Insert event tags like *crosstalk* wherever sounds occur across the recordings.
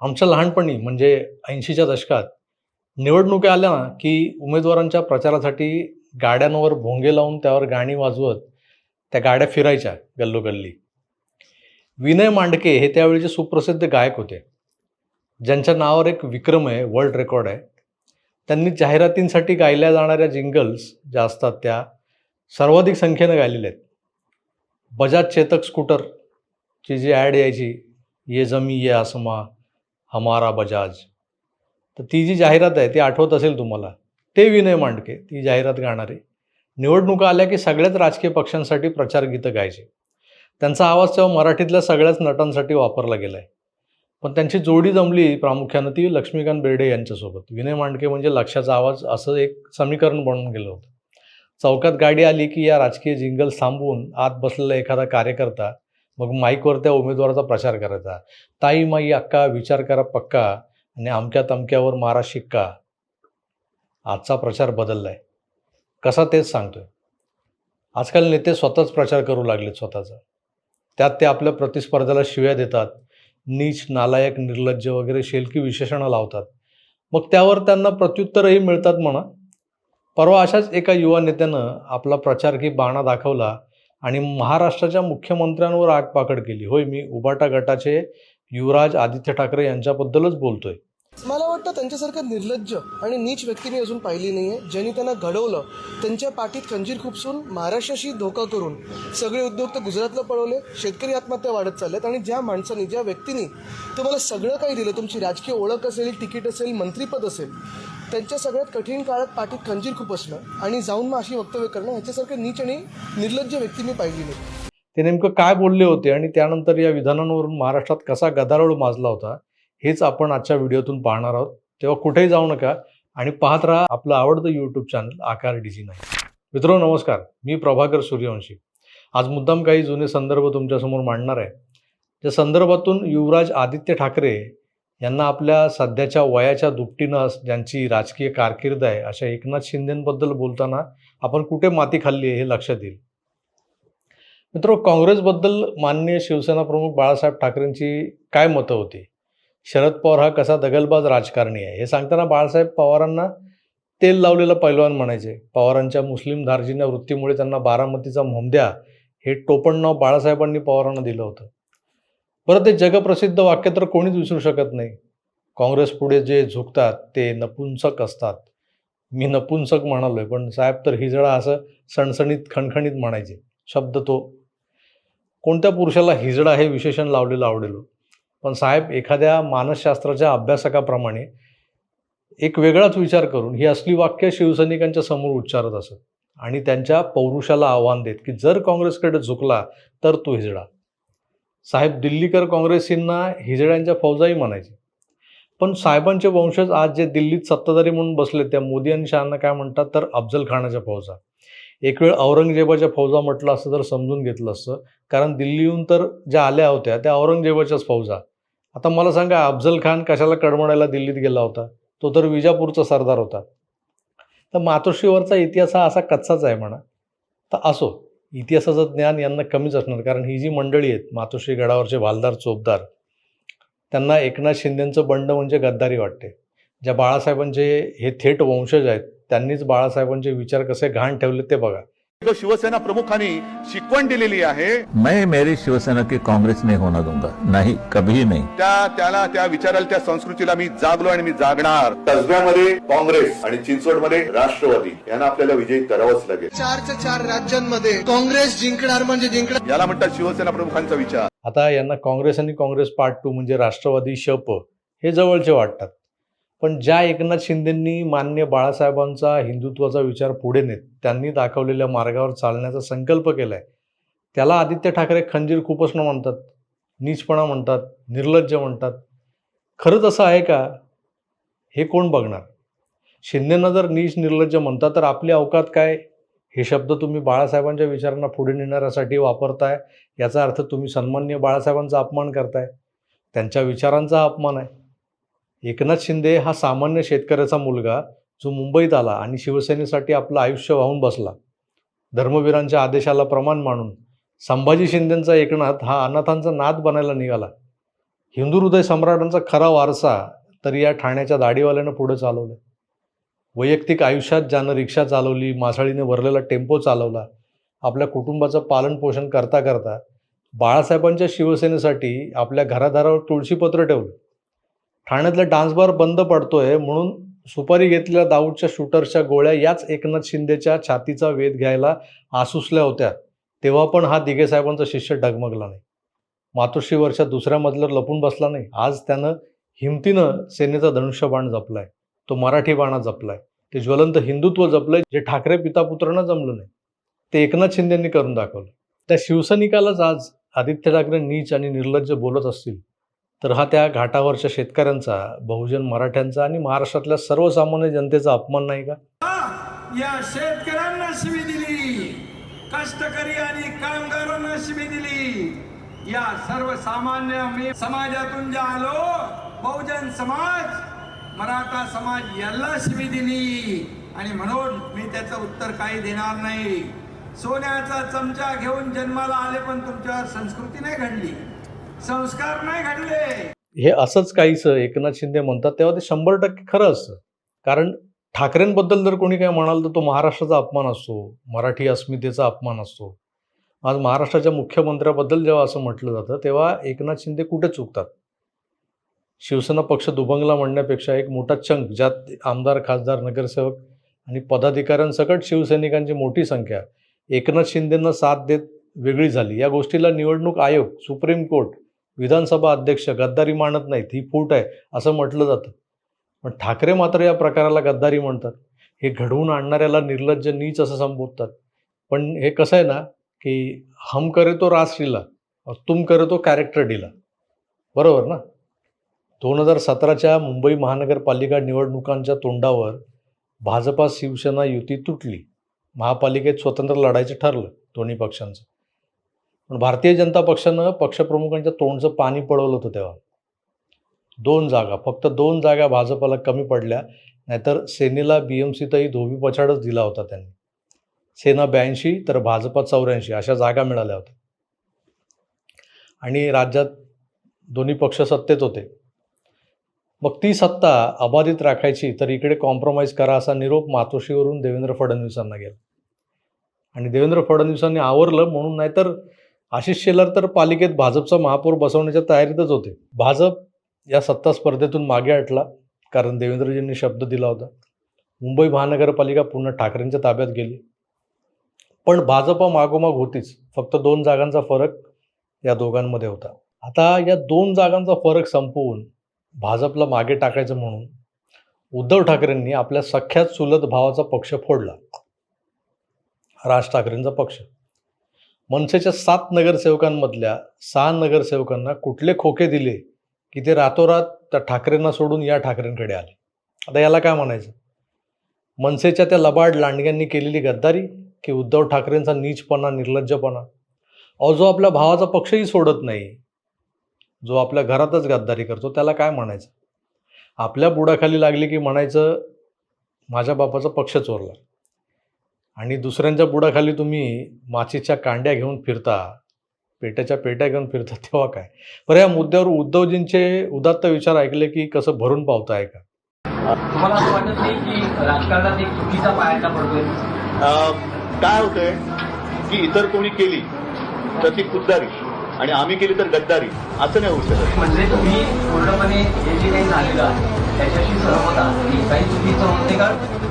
आमच्या लहानपणी म्हणजे ऐंशीच्या दशकात निवडणुका आल्या ना की उमेदवारांच्या प्रचारासाठी गाड्यांवर भोंगे लावून त्यावर गाणी वाजवत त्या गाड्या फिरायच्या गल्लोगल्ली. विनय मांडके हे त्यावेळीचे सुप्रसिद्ध गायक होते. ज्यांच्या नावावर एक विक्रम आहे वर्ल्ड रेकॉर्ड आहे. त्यांनी जाहिरातींसाठी गायल्या जाणाऱ्या जिंगल्स ज्या असतात त्या सर्वाधिक संख्येनं गायलेल्या आहेत. बजाज चेतक स्कूटरची जी ॲड यायची ये जमी ये आसमा हमारा बजाज. तर ती जी जाहिरात आहे ती आठवत असेल तुम्हाला. ते विनय मांडके ती जाहिरात गाणारे. निवडणुका आल्या की सगळ्याच राजकीय पक्षांसाठी प्रचार गीतं गायचे. त्यांचा आवाज तेव्हा मराठीतल्या सगळ्याच नटांसाठी वापरला गेला आहे पण त्यांची जोडी जमली प्रामुख्यानं ती लक्ष्मीकांत बेर्डे यांच्यासोबत. विनय मांडके म्हणजे लक्षाचा आवाज असं एक समीकरण बनून गेलं होतं. चौकात गाडी आली की या राजकीय जिंगल थांबवून आत बसलेला एखादा कार्यकर्ता मग माईकवर त्या उमेदवाराचा प्रचार करायचा. ताई माई अक्का विचार करा पक्का आणि अमक्या तमक्यावर मारा शिक्का. आजचा प्रचार बदलला आहे कसा तेच सांगतोय. आजकाल नेते स्वतःच प्रचार करू लागलेत स्वतःचा. त्यात ते आपल्या प्रतिस्पर्ध्याला शिव्या देतात. नीच नालायक निर्लज्ज वगैरे शेलकी विशेषणं लावतात. मग त्यावर त्यांना प्रत्युत्तरही मिळतात म्हणा. परवा अशाच एका युवा नेत्यानं आपला प्रचार की बाणा दाखवला. आणि महाराष्ट्राच्या मुख्यमंत्र्यांवर आगपाकड केली. होय मी उबाटा गटाचे युवराज आदित्य ठाकरे यांच्याबद्दलच बोलतोय. मला वाटतं त्यांच्यासारखं निर्लज्ज आणि नीच व्यक्ती मी अजून पाहिली नाही आहे ज्यांनी त्यांना घडवलं त्यांच्या पाठीत खंजीर खुपसून महाराष्ट्राशी धोका करून सगळे उद्योग तर गुजरातला पळवले शेतकरी आत्महत्या वाढत चालल्यात आणि ज्या माणसाने ज्या व्यक्तीने तुम्हाला सगळं काही दिलं तुमची राजकीय ओळख असेल तिकीट असेल मंत्रीपद असेल त्यांच्या सगळ्यात कठीण काळात पाठीत खंजीर खूप असणं आणि जाऊन मग अशी वक्तव्य करणं ह्याच्यासारखं नीच आणि निर्लज्ज व्यक्ती मी पाहिली नाही. ते नेमकं काय बोलले होते आणि त्यानंतर या विधानांवरून महाराष्ट्रात कसा गदारोळ माजला होता हेच आपण आजच्या व्हिडिओतून पाहणार आहोत. तेव्हा कुठेही जाऊ नका आणि पाहत राहा आपलं आवडतं यूट्यूब चॅनल आकार डीजी नाही मित्रो नमस्कार. मी प्रभाकर सूर्यवंशी. आज मुद्दाम काही जुने संदर्भ तुमच्यासमोर मांडणार आहे. त्या संदर्भातून युवराज आदित्य ठाकरे यांना आपल्या सध्याच्या वयाच्या दुपटीनं ज्यांची राजकीय कारकीर्द आहे अशा एकनाथ शिंदेबद्दल बोलताना आपण कुठे माती खाल्ली आहे हे लक्षात येईल. मित्र काँग्रेसबद्दल माननीय शिवसेना प्रमुख बाळासाहेब ठाकरेंची काय मतं होती? शरद पवार हा कसा दगलबाज राजकारणी आहे? हे सांगताना बाळासाहेब पवारांना तेल लावलेला पैलवान म्हणायचे. पवारांच्या मुस्लिम धार्जिन्या वृत्तीमुळे त्यांना बारामतीचा मोमद्या हे टोपण नाव बाळासाहेबांनी पवारांना दिलं होतं. बरं ते जगप्रसिद्ध वाक्य तर कोणीच विसरू शकत नाही. काँग्रेस पुढे जे झुकतात ते नपुंसक असतात. मी नपुंसक म्हणालोय पण साहेब तर हिजडा असं सणसणीत खणखणीत म्हणायचे. शब्द तो. कोणत्या पुरुषाला हिजडा हे विशेषण लावलेलं आवडेल? पण साहेब एखाद्या मानसशास्त्राच्या अभ्यासकाप्रमाणे एक वेगळाच विचार करून ही असली वाक्य शिवसैनिकांच्या समोर उच्चारत असत आणि त्यांच्या पौरुषाला आव्हान देत की जर काँग्रेसकडे झुकला तर तो हिजडा. साहेब दिल्लीकर काँग्रेसींना हिजड्यांच्या फौजाही म्हणायचे. पण साहेबांचे वंशज आज जे दिल्लीत सत्ताधारी म्हणून बसले त्या मोदी आणि शहांना काय म्हणतात? तर अफजल खानाच्या फौजा. एक वेळ औरंगजेबाच्या फौजा म्हटलं असतं तर समजून घेतलं असतं. कारण दिल्लीहून तर ज्या आल्या होत्या त्या औरंगजेबाच्याच फौजा. आता मला सांगा अफजल खान कशाला कडमडायला दिल्लीत गेला होता? तो तर विजापूरचा सरदार होता. तर मातोश्रीवरचा इतिहास हा असा कच्चाच आहे म्हणा. तर असो इतिहासाचं ज्ञान यांना कमीच असणार. कारण ही जी मंडळी आहेत मातोश्री गडावरचे वालदार चोपदार त्यांना एकनाथ शिंदेंचं बंड म्हणजे गद्दारी वाटते. ज्या बाळासाहेबांचे हे थेट वंशज आहेत त्यांनीच बाळासाहेबांचे विचार कसे घाण ठेवले ते बघा. जो शिवसेना प्रमुखांनी शिकवण दिलेली आहे. मैं मेरी शिवसेना की कांग्रेस नहीं होना दूंगा. नहीं कभी नहीं. त्या त्याला त्या विचाराला त्या संस्कृतीला मी जागलो आणि मी जागणार. कसब्यामध्ये काँग्रेस आणि चिंचवडमध्ये राष्ट्रवादी यांना आपल्याला विजयी करावंच लागेल. चारच्या चार राज्यांमध्ये काँग्रेस जिंकणार म्हणजे जिंकणार. याला म्हणतात शिवसेना प्रमुखांचा विचार. आता यांना काँग्रेस आणि काँग्रेस पार्ट टू म्हणजे राष्ट्रवादी शप हे जवळचे वाटतात. पण ज्या एकनाथ शिंदेंनी मान्य बाळासाहेबांचा हिंदुत्वाचा विचार पुढे नेत त्यांनी दाखवलेल्या मार्गावर चालण्याचा संकल्प केलाय त्याला आदित्य ठाकरे खंजीर खुपसणं म्हणतात नीचपणा म्हणतात निर्लज्ज म्हणतात. खरंच असं आहे का? हे कोण बघणार? शिंदेंना जर नीच निर्लज्ज म्हणतात तर आपली अवकात काय? हे शब्द तुम्ही बाळासाहेबांच्या विचारांना पुढे नेणाऱ्यासाठी वापरताय याचा अर्थ तुम्ही सन्मान्य बाळासाहेबांचा अपमान करताय. त्यांच्या विचारांचा अपमान आहे. एकनाथ शिंदे हा सामान्य शेतकऱ्याचा मुलगा जो मुंबईत आला आणि शिवसेनेसाठी आपलं आयुष्य वाहून बसला. धर्मवीरांच्या आदेशाला प्रमाण मानून संभाजी शिंदेंचा एकनाथ हा अनाथांचा नाद बनायला निघाला. हिंदू हृदय सम्राटांचा खरा वारसा तर या ठाण्याच्या दाढीवाल्यानं पुढे चालवलं. वैयक्तिक आयुष्यात ज्यानं रिक्षा चालवली मासाळीने भरलेला टेम्पो चालवला आपल्या कुटुंबाचं पालनपोषण करता करता बाळासाहेबांच्या शिवसेनेसाठी आपल्या घरादारावर तुळशीपत्र ठेवलं. ठाण्यातला डान्स बार बंद पडतोय म्हणून सुपारी घेतलेल्या दाऊदच्या शूटरच्या गोळ्या याच एकनाथ शिंदेच्या छातीचा वेध घ्यायला आसुसल्या होत्या. तेव्हा पण हा दिघे साहेबांचा शिष्य डगमगला नाही. मातोश्री वर्षात दुसऱ्या मजल्यावर लपून बसला नाही. आज त्यानं हिमतीनं सेनेचा धनुष्यबाण जपलाय. तो मराठी बाणा जपलाय. ते ज्वलंत हिंदुत्व जपलंय जे ठाकरे पितापुत्रांना जमलं नाही. ते एकनाथ शिंदेंनी करून दाखवलं. त्या शिवसैनिकालाच आज आदित्य ठाकरे नीच आणि निर्लज्ज बोलत असतील. तर हा त्या घाटावरच्या शेतकऱ्यांचा बहुजन मराठ्यांचा आणि महाराष्ट्रातल्या सर्वसामान्य जनतेचा अपमान नाही का? या शेतकऱ्यांना शिवी दिली. कष्टकरी आणि कामगारांना शिवी दिली. या सर्वसामान्य मी समाजातून जे आलो बहुजन समाज मराठा समाज याला शिवी दिली. आणि म्हणून मी त्याचं उत्तर काही देणार नाही. सोन्याचा चमचा घेऊन जन्माला आले पण तुमच्यावर संस्कृती नाही घडली. संस्कार नाही घडले. हे असंच काहीच एकनाथ शिंदे म्हणतात तेव्हा ते शंभर टक्के खरं असतं कारण ठाकरेंबद्दल जर कोणी काय म्हणाल तर तो महाराष्ट्राचा अपमान असतो मराठी अस्मितेचा अपमान असतो. आज महाराष्ट्राच्या मुख्यमंत्र्याबद्दल जेव्हा असं म्हटलं जातं तेव्हा एकनाथ शिंदे कुठे चुकतात? शिवसेना पक्ष दुभंगला म्हणण्यापेक्षा एक मोठा चंक ज्यात आमदार खासदार नगरसेवक आणि पदाधिकाऱ्यांसकट शिवसैनिकांची मोठी संख्या. एकनाथ शिंदेंना साथ देत वेगळी झाली. या गोष्टीला निवडणूक आयोग सुप्रीम कोर्ट विधानसभा अध्यक्ष गद्दारी मानत नाहीत ही फूट आहे असं म्हटलं जातं. पण ठाकरे मात्र या प्रकाराला गद्दारी म्हणतात. हे घडवून आणणाऱ्याला निर्लज्ज नीच असं संबोधतात. पण हे कसं आहे ना की हम करे तो रासलीला और तुम करे तो कॅरेक्टर डीला. बरोबर ना? दोन हजार सतराच्या मुंबई महानगरपालिका निवडणुकांच्या तोंडावर भाजपा शिवसेना युती तुटली. महापालिकेत स्वतंत्र लढायचं ठरलं दोन्ही पक्षांचं. पण भारतीय जनता पक्षानं पक्षप्रमुखांच्या तोंडचं पाणी पळवलं होतं तेव्हा. दोन जागा फक्त दोन जागा भाजपाला कमी पडल्या नाहीतर सेनेला बी एम सीतही धोबी पछाडच दिला होता त्यांनी. सेना ब्याऐंशी तर भाजपा चौऱ्याऐंशी अशा जागा मिळाल्या होत्या. आणि राज्यात दोन्ही पक्ष सत्तेत होते. मग ती सत्ता अबाधित राखायची तर इकडे कॉम्प्रोमाइज करा असा निरोप मातोश्रीवरून देवेंद्र फडणवीसांना गेला. आणि देवेंद्र फडणवीसांनी आवरलं म्हणून नाहीतर आशिष शेलार तर पालिकेत भाजपचा महापौर बसवण्याच्या तयारीतच होते. भाजप या सत्ता स्पर्धेतून मागे हटला कारण देवेंद्रजींनी शब्द दिला होता. मुंबई महानगरपालिका पुन्हा ठाकरेंच्या ताब्यात गेली. पण भाजपा मागोमाग होतीच. फक्त दोन जागांचा फरक या दोघांमध्ये होता. आता या दोन जागांचा फरक संपवून भाजपला मागे टाकायचं म्हणून उद्धव ठाकरेंनी आपल्या सख्यात चुलत भावाचा पक्ष फोडला. राज ठाकरेंचा पक्ष. मनसेच्या सात नगरसेवकांमधल्या सहा नगरसेवकांना कुठले खोके दिले की ते रातोरात त्या ठाकरेंना सोडून या ठाकरेंकडे आले? आता याला काय म्हणायचं? मनसेच्या त्या लबाड लांडग्यांनी केलेली गद्दारी की उद्धव ठाकरेंचा नीचपणा निर्लज्जपणा? अहो जो आपल्या भावाचा पक्षही सोडत नाही जो आपल्या घरातच गद्दारी करतो त्याला काय म्हणायचं? आपल्या बुडाखाली लागली की म्हणायचं माझ्या बापाचा पक्ष चोरला. आणि दुसऱ्यांच्या बुडाखाली तुम्ही माचीच्या कांड्या घेऊन फिरता पेट्याच्या पेट्या घेऊन फिरता *laughs* तेव्हा काय? बरं या मुद्द्यावर उद्धवजींचे उदात्त विचार ऐकले की कसं भरून पावताय का? तुम्हाला असं वाटत नाही की राजकारणात एक चुकीचा पायाचा पडतोय? काय होतंय? की इतर कोणी केली तर ती खुद्दारी. आणि आम्ही केली तर गद्दारी. असं नाही होऊ शकत. म्हणजे तुम्ही पूर्णपणे हे जे काही झालेलं आहे त्याच्याशी सहमत आहात. की काही चुकीचं होते का?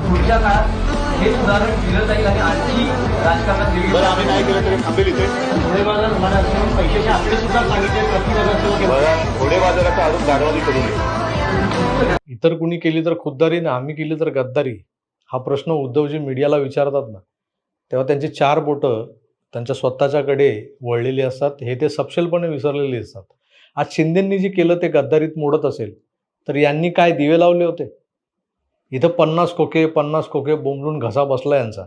पुढच्या काळात हे सुधारण दिलं जाईल आणि आणखी राजकारणात बरं आम्ही नाही केलं तरी थांबेल इथे. पुढे असं पैशाचे आकडे सुद्धा सांगितले प्रतिनगरसेवक बघा घोडे बाजाराचा आरोप गाडवानी करू नये. इतर कुणी केली तर खुद्दारी ना आम्ही केली तर गद्दारी. हा प्रश्न उद्धवजी मीडियाला विचारतात ना. तेव्हा त्यांची चार बोटं त्यांच्या स्वतःच्याकडे वळलेली असतात. हे ते सपशेलपणे विसरलेली असतात. आज शिंदेंनी जे केलं ते गद्दारीत मोडत असेल तर यांनी काय दिवे लावले होते? इथं पन्नास खोके पन्नास खोके बोंबलून घसा बसला यांचा.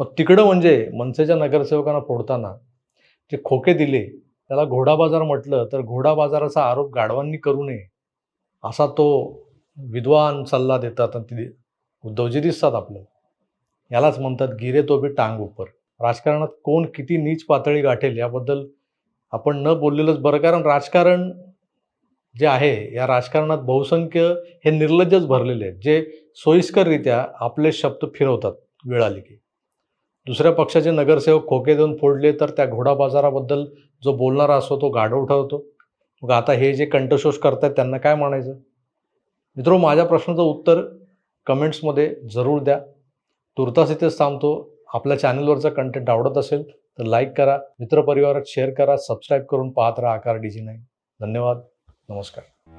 मग तिकडं म्हणजे मनसेच्या नगरसेवकांना फोडताना जे खोके दिले त्याला घोडा बाजार म्हटलं तर घोडा बाजाराचा आरोप गाढवांनी करू नये असा तो विद्वान सल्ला देतात आणि ते उद्धवजी दिसतात आपल्याला यालाच म्हणतात गिरे तो बी टांग उपर. राजकारणात कोण किती नीच पातळी गाठेल याबद्दल आपण न बोललेलंच बरं कारण राजकारण जे आहे या राजकारणात बहुसंख्य हे निर्लज्जच भरलेले आहेत जे सोयीस्कररित्या आपले शब्द फिरवतात वेळ आली की दुसऱ्या पक्षाचे नगरसेवक खोके देऊन फोडले तर त्या घोडा बाजाराबद्दल जो बोलणारा असतो तो गाढव ठरवतो. मग आता हे जे कंठशोष करतायत त्यांना काय म्हणायचं? मित्रो माझ्या प्रश्नाचं उत्तर कमेंट्समध्ये जरूर द्या. तुर्तास इथेच थांबतो. आपल्या चॅनलवरचा कंटेंट आवडत असेल तर लाईक करा. मित्रपरिवारात शेअर करा. सबस्क्राईब करून पाहत राहा आकार डी नाही धन्यवाद. नमस्कार